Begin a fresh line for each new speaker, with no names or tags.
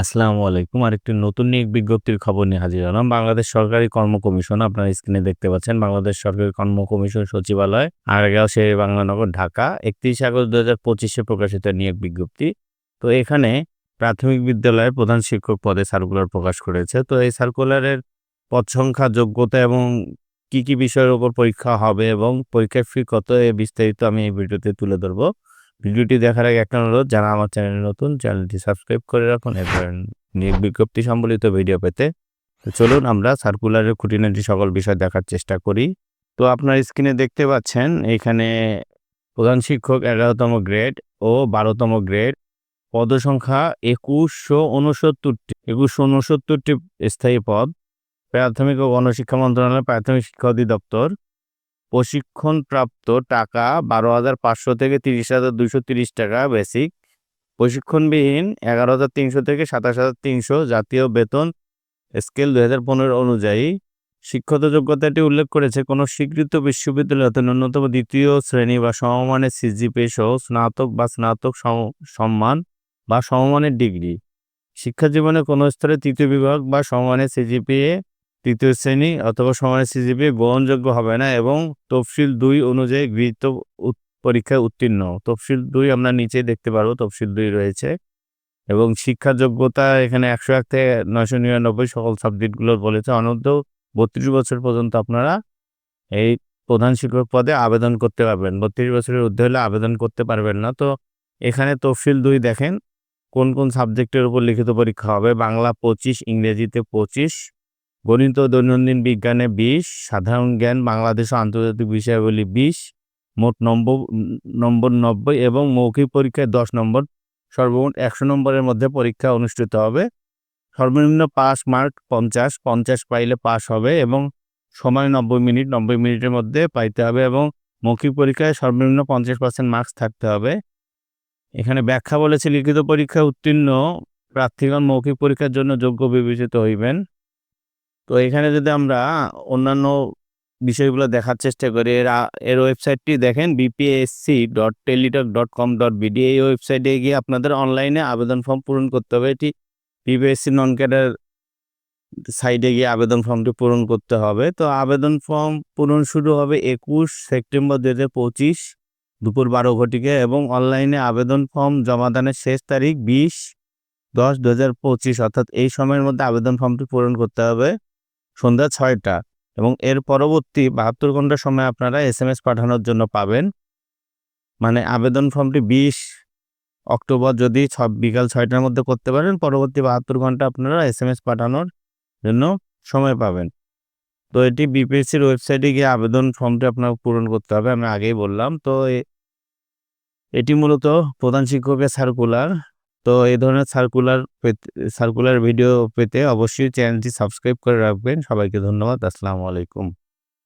আসসালামু আলাইকুম। আরেকটি নতুন নিয়োগ বিজ্ঞপ্তির খবর নিয়ে হাজির হলাম। বাংলাদেশ সরকারি কর্ম কমিশন, আপনারা স্ক্রিনে দেখতে পাচ্ছেন বাংলাদেশ সরকারি কর্ম কমিশন সচিবালয়, আগারগাঁও শের বাংলানগর ঢাকা। একত্রিশ আগস্ট দু হাজার পঁচিশে প্রকাশিত নিয়োগ বিজ্ঞপ্তি। তো এখানে প্রাথমিক বিদ্যালয়ের প্রধান শিক্ষক পদে সার্কুলার প্রকাশ করেছে। তো এই সার্কুলারের পদ সংখ্যা, যোগ্যতা এবং কি কি বিষয়ের উপর পরীক্ষা হবে এবং পরীক্ষার ফি কত, এ বিস্তারিত আমি এই ভিডিওতে তুলে ধরবো। ভিডিওটি দেখার আগে একটা অনুরোধ, যারা আমার চ্যানেলে নতুন, চ্যানেলটি সাবস্ক্রাইব করে রাখুন এবং বিজ্ঞপ্তি সম্বলিত ভিডিও পেতে। চলুন আমরা সার্কুলারের খুঁটিনাটি সকল বিষয় দেখার চেষ্টা করি। তো আপনার স্ক্রিনে দেখতে পাচ্ছেন, এখানে প্রধান শিক্ষক এগারোতম গ্রেড ও বারোতম গ্রেড পদসংখ্যা একুশশো উনসত্তরটি। একুশশো উনসত্তরটি স্থায়ী পদ। প্রাথমিক ও গণশিক্ষা মন্ত্রণালয় প্রাথমিক শিক্ষা অধিদপ্তর। প্রশিক্ষণপ্রাপ্ত টাকা বারো হাজার পাঁচশো থেকে তিরিশ হাজার দুশো তিরিশ টাকা বেসিক প্রশিক্ষণবিহীন এগারো হাজার তিনশো থেকে সাতাশ হাজার তিনশো জাতীয় বেতন স্কেল দু হাজার পনেরো অনুযায়ী। শিক্ষত যোগ্যতাটি উল্লেখ করেছে কোনো স্বীকৃত বিশ্ববিদ্যালয় বিশ্ববিদ্যালয়তে ন্যূনতম দ্বিতীয় শ্রেণি বা সমমানের সিজিপি সহ স্নাতক বা স্নাতক সম্মান বা সমমানের ডিগ্রি। শিক্ষা জীবনে কোনো স্তরে তৃতীয় বিভাগ বা সমমানের সিজিপিএ তৃতীয় শ্রেণি অথবা সমানের সিজিপি গ্রহণযোগ্য হবে না এবং তফসিল দুই অনুযায়ী গৃহীত পরীক্ষায় উত্তীর্ণ। তফসিল দুই আমরা নিচে দেখতে পারব, তফসিল দুই রয়েছে। এবং শিক্ষা যোগ্যতা এখানে একশো এক থেকে নয়শো নিরানব্বই সকল সাবজেক্টগুলো বলেছে। অনূর্ধ্ব বত্রিশ বছর পর্যন্ত আপনারা এই প্রধান শিক্ষক পদে আবেদন করতে পারবেন। বত্রিশ বছরের ঊর্ধ্বে হলে আবেদন করতে পারবেন না। তো এখানে তফসিল দুই দেখেন, কোন কোন সাবজেক্টের উপর লিখিত পরীক্ষা হবে? বাংলা পঁচিশ, ইংরেজিতে পঁচিশ গণিত ও দৈনন্দিন বিজ্ঞানে বিশ, সাধারণ জ্ঞান বাংলাদেশ আন্তর্জাতিক বিষয়াবলী বিশ, মোট নম্বর নম্বর নব্বই এবং মৌখিক পরীক্ষায় দশ নম্বর। সর্বমোট একশো নম্বরের মধ্যে পরীক্ষা অনুষ্ঠিত হবে। সর্বনিম্ন পাস মার্ক পঞ্চাশ পঞ্চাশ পাইলে পাস হবে এবং সময় নব্বই মিনিট, নব্বই মিনিটের মধ্যে পাইতে হবে এবং মৌখিক পরীক্ষায় সর্বনিম্ন পঞ্চাশ পার্সেন্ট মার্কস থাকতে হবে। এখানে ব্যাখ্যা বলেছে লিখিত পরীক্ষায় উত্তীর্ণ প্রার্থীগণ মৌখিক পরীক্ষার জন্য যোগ্য বিবেচিত হইবেন। তো এখানে যদি আমরা অন্যান্য বিষয়গুলো দেখার চেষ্টা করি, এর এর ওয়েবসাইটটি দেখেন BPSC dot Teletalk dot com dot BD এই ওয়েবসাইটে গিয়ে আপনাদের অনলাইনে আবেদন ফর্ম পূরণ করতে হবে। এটি বিপিএসসি নন ক্যাডার সাইডে গিয়ে আবেদন ফর্মটি পূরণ করতে হবে। তো আবেদন ফর্ম পূরণ শুরু হবে একুশ সেপ্টেম্বর দু হাজার পঁচিশ দুপুর বারো ঘটিকে এবং অনলাইনে আবেদন ফর্ম জমা দানের শেষ তারিখ বিশ দশ দু হাজার পঁচিশ, অর্থাৎ এই সময়ের মধ্যে আবেদন ফর্মটি পূরণ করতে হবে। সন্ধ্যা ছয়টা এবং এর পরবর্তী বাহাত্তর ঘণ্টা সময় আপনারা এস এম এস পাঠানোর জন্য পাবেন। মানে আবেদন ফর্মটি বিশ অক্টোবর যদি ছ, বিকাল ছয়টার মধ্যে করতে পারেন, পরবর্তী বাহাত্তর ঘণ্টা আপনারা এস এম এস পাঠানোর জন্য সময় পাবেন। তো এটি বিপিএসসির ওয়েবসাইটে গিয়ে আবেদন ফর্মটি আপনার পূরণ করতে হবে, আমি আগেই বললাম। তো এটি মূলত প্রধান শিক্ষকের সার্কুলার। তো এই ধরনের সার্কুলার সার্কুলার ভিডিও পেতে অবশ্যই চ্যানেলটি সাবস্ক্রাইব করে রাখবেন। সবাইকে ধন্যবাদ। আসসালামু আলাইকুম।